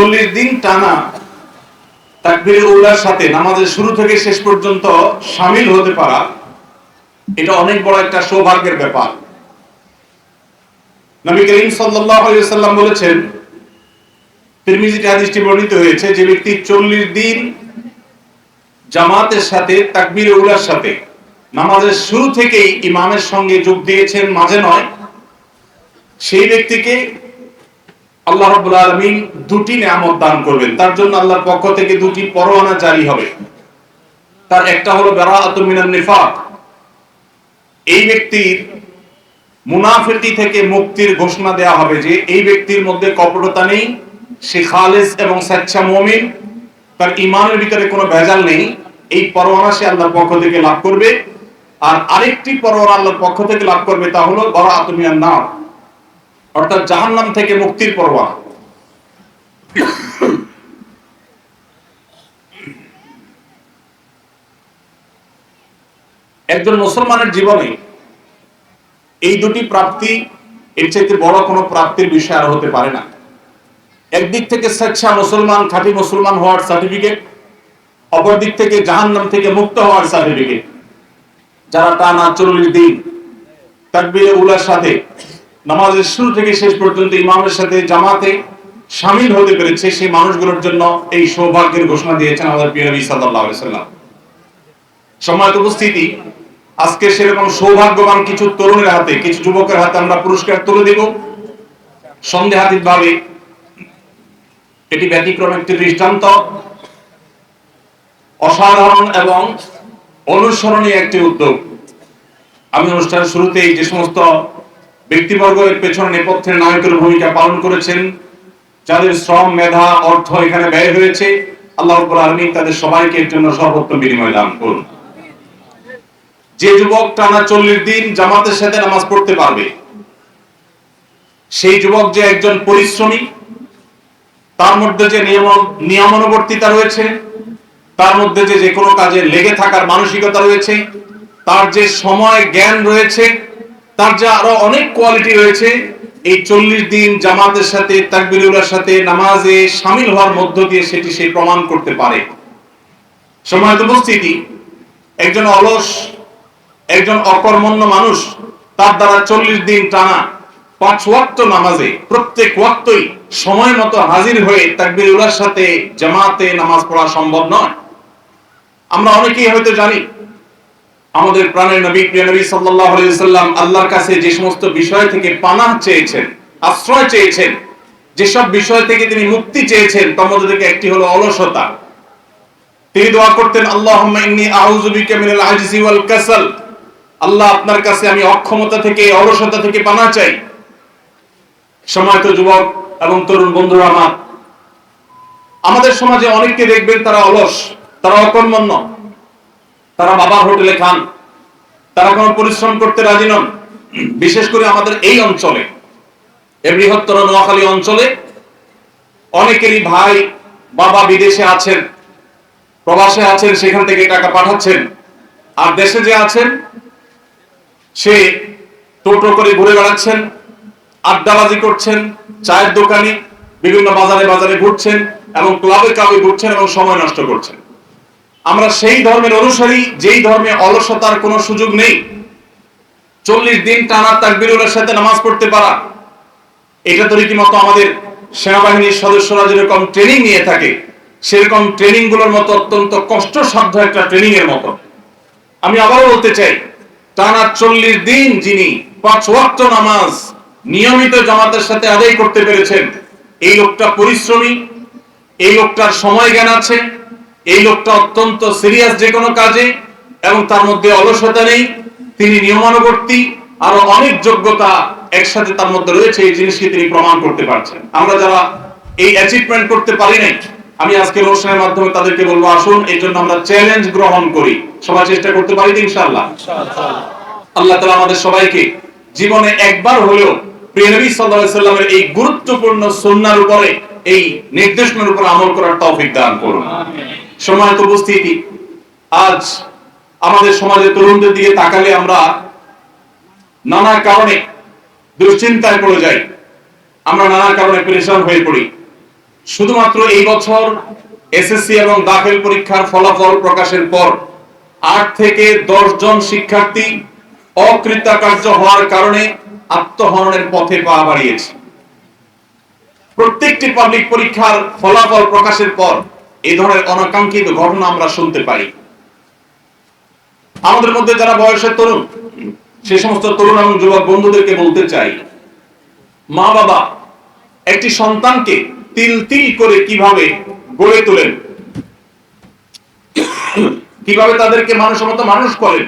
চল্লিশ দিন টানা তাকবির উল্লার সাথে নামাজের শুরু থেকে শেষ পর্যন্ত সামিল হতে পারা, এটা অনেক বড় একটা সৌভাগ্যের ব্যাপার। নবী করিম সাল্লাল্লাহু আলাইহি সাল্লাম বলেছেন, তিরমিজিতে হাদিসটি বর্ণিত হয়েছে, যে ব্যক্তি চল্লিশ দিন জামাতের সাথে তাকবির উলার সাথে নামাজের শুরু থেকেই ইমামের সঙ্গে যোগ দিয়েছেন, মাঝে নয়, সেই ব্যক্তিকে আল্লাহ রাব্বুল আলামিন দুটি নিয়ামত দান করবেন। তার জন্য আল্লাহর পক্ষ থেকে দুটি পরোয়ানা জারি হবে। তার একটা হলো বারাআতুম মিনান নিফাক। এই ব্যক্তির মুনাফিকি থেকে মুক্তির ঘোষণা দেয়া হবে যে এই ব্যক্তির মধ্যে কপটতা নেই, সে খালেস এবং স্বেচ্ছা মুমিন, তার ইমানের ভিতরে কোনো ভেজাল নেই। এই পরোয়ানা সে আল্লাহর পক্ষ থেকে লাভ করবে। আর আরেকটি পরোয়ানা আল্লাহর পক্ষ থেকে লাভ করবে তা হলো বারাআতুম মিনান নার। অর্থাৎ জাহান্নাম থেকে মুক্তির পরোয়ানা একজন মুসলমানের জীবনে এই দুটি প্রাপ্তি এর চাইতে বড় কোনো প্রাপ্তির বিষয় আর হতে পারে না। একদিক থেকে স্বেচ্ছা মুসলমান, খাঁটি মুসলমান হওয়ার সার্টিফিকেট অপর দিক থেকে জাহান্নাম থেকে মুক্ত হওয়ার সার্টিফিকেট যারা টানা চল্লিশ দিন, তাকবীরে সাথে নামাজের শুরু থেকে শেষ পর্যন্ত ইমামের সাথে জামাতে শামিল হতে পেরেছে সেই মানুষগুলোর জন্য এই সৌভাগ্যের ঘোষণা দিয়েছেন আমাদের প্রিয় নবী সাল্লাল্লাহু আলাইহি সাল্লাম সম্মানিত উপস্থিতি, আজকে সেরকম সৌভাগ্যবান কিছু তরুণের হাতে, কিছু যুবকের হাতে আমরা পুরস্কার তুলে দেব। সন্দেহাতীত ভাবে এটি ব্যতিক্রম একটি দৃষ্টান্ত, অসাধারণ এবং অনুসরণীয় একটি উদ্যোগ। আমি অনুষ্ঠানের শুরুতেই যে সমস্ত ব্যক্তিবর্গ এর পেছনে নেপথ্যের নায়কের ভূমিকা পালন করেছেন। যাদের শ্রম, মেধা, অর্থ এখানে ব্যয় হয়েছে, আল্লাহ আলামিন তাদের সবাইকে এর জন্য সর্বোত্তম বিনিময় দান করুন। যে যুবক টানা চল্লিশ দিন জামাতের সাথে নামাজ পড়তে পারবে, সেই যুবক যে একজন পরিশ্রমী, তার মধ্যে যে নিয়ম নিয়মানুবর্তিতা রয়েছে, তার মধ্যে যে যে কোনো কাজে লেগে থাকার মানসিকতা রয়েছে, তার যে সময়, জ্ঞান রয়েছে তার যে আরও অনেক কোয়ালিটি রয়েছে। এই চল্লিশ দিন জামাতের সাথে তাকবিরুল্লার সাথে নামাজে সামিল হওয়ার মধ্য দিয়ে সেটি সে প্রমাণ করতে পারে। সময়ত উপস্থিতি, একজন অলস, একজন অকর্মণ্য মানুষ, তার দ্বারা চল্লিশ দিন টানা পাঁচ ওয়াক্ত নামাজে, প্রত্যেক ওয়াক্তই সময় মতো হাজির হয়ে তাকবির সাথে জামাতে নামাজ পড়া সম্ভব নয়। আমরা অনেকেই হয়তো জানি আমাদের প্রাণের নবী, প্রিয় নবী সাল্লাল্লাহু আলাইহি সাল্লাম আল্লাহর কাছে যে সমস্ত বিষয় থেকে পানাহ চেয়েছেন, আশ্রয় চেয়েছেন, যেসব বিষয় থেকে তিনি মুক্তি চেয়েছেন তার মধ্যে থেকে একটি হলো অলসতা। তিনি দোয়া করতেন, আল্লাহুম্মা ইন্নী আউযু বিকা মিনাল আজজি ওয়াল কাসাল। আল্লাহ আপনার কাছে আমি অক্ষমতা থেকে, অলসতা থেকে পানা চাই। সময়ত যুবক এবং তরুণ বন্ধুরা আমার, আমাদের সমাজে অনেককে দেখবেন তারা অলস, তারা অকর্মণ্য। তারা বাবার হোটেলে খান। তারা কোনো পরিশ্রম করতে রাজি নন। বিশেষ করে আমাদের এই অঞ্চলে বৃহত্তর নোয়াখালী অঞ্চলে অনেকেরই ভাই বাবা বিদেশে আছেন, প্রবাসে আছেন, সেখান থেকে টাকা পাঠাচ্ছেন। আর দেশে যে আছেন, সে টোটো করে ঘুরে বেড়াচ্ছেন, আড্ডাবাজি করছেন, চায়ের দোকানে বিভিন্ন বাজারে বাজারে ঘুরছেন এবং ক্লাবে ক্লাবে ঘুরছেন এবং সময় নষ্ট করছেন। আমরা সেই ধর্মের অনুসারী, যেই ধর্মে অলসতার কোনো সুযোগ নেই। চল্লিশ দিন টানা তাকবিরুলের সাথে নামাজ পড়তে পারা। এটা তো রীতিমতো আমাদের সেনাবাহিনীর সদস্যরা যেরকম ট্রেনিং নিয়ে থাকে, সেরকম ট্রেনিংগুলোর মতো অত্যন্ত কষ্টসাধ্য একটা ট্রেনিং এর মতো। আমি আবারও বলতে চাই, টানা চল্লিশ দিন যিনি পাঁচ ওয়াক্ত নামাজ নিয়মিত জামাতের সাথে আদায় করতে পেরেছেন, এই লোকটা পরিশ্রমী, এই লোকটার সময় জ্ঞান আছে এই লোকটা অত্যন্ত সিরিয়াস যে কোনো কাজে এবং তার মধ্যে অলসতা নেই। তিনি নিয়মানুবর্তী, আরও অনেক যোগ্যতা একসাথে তার মধ্যে রয়েছে, এই জিনিসকে তিনি প্রমাণ করতে পারছেন। আমরা যারা এই অ্যাচিভমেন্ট করতে পারি নাই, আমি আজকে অনুষ্ঠানের মাধ্যমে তাদেরকে বলব, আসুন এই জন্য আমরা চ্যালেঞ্জ গ্রহণ করি। সবাই চেষ্টা করতে পারি ইনশাআল্লাহ? আল্লাহ তালা আমাদের সবাইকে জীবনে একবার হলেও প্রিয় নবী সাল্লাল্লাহু আলাইহি সাল্লামের এই গুরুত্বপূর্ণ সুন্নাহর উপরে, এই নির্দেশনার উপর আমল করার তৌফিক দান করুন। সম্মানিত উপস্থিতি, আজ আমাদের সমাজে তরুণদের দিকে তাকালে আমরা নানা কারণে দুশ্চিন্তায় পড়ে যাই। আমরা নানা কারণে পরিশ্রম হয়ে পড়ি। শুধুমাত্র এই বছর এসএসসি এবং দাখিল পরীক্ষার ফলাফল প্রকাশের পর আট থেকে দশ জন শিক্ষার্থী অকৃতকার্য হওয়ার কারণে আত্মহরণের পথে পা বাড়িয়েছে। প্রত্যেকটি পাবলিক পরীক্ষার ফলাফল প্রকাশের পর এই ধরনের অনাকাঙ্ক্ষিত ঘটনা আমরা শুনতে পাই। আমাদের মধ্যে যারা বয়সের তরুণ, সে সমস্ত তরুণ এবং যুবক বন্ধুদেরকে বলতে চাই, মা বাবা, একটি সন্তানকে তিল তিল করে কীভাবে গড়ে তোলেন? কীভাবে তাদেরকে মানুষের মতো মানুষ করেন?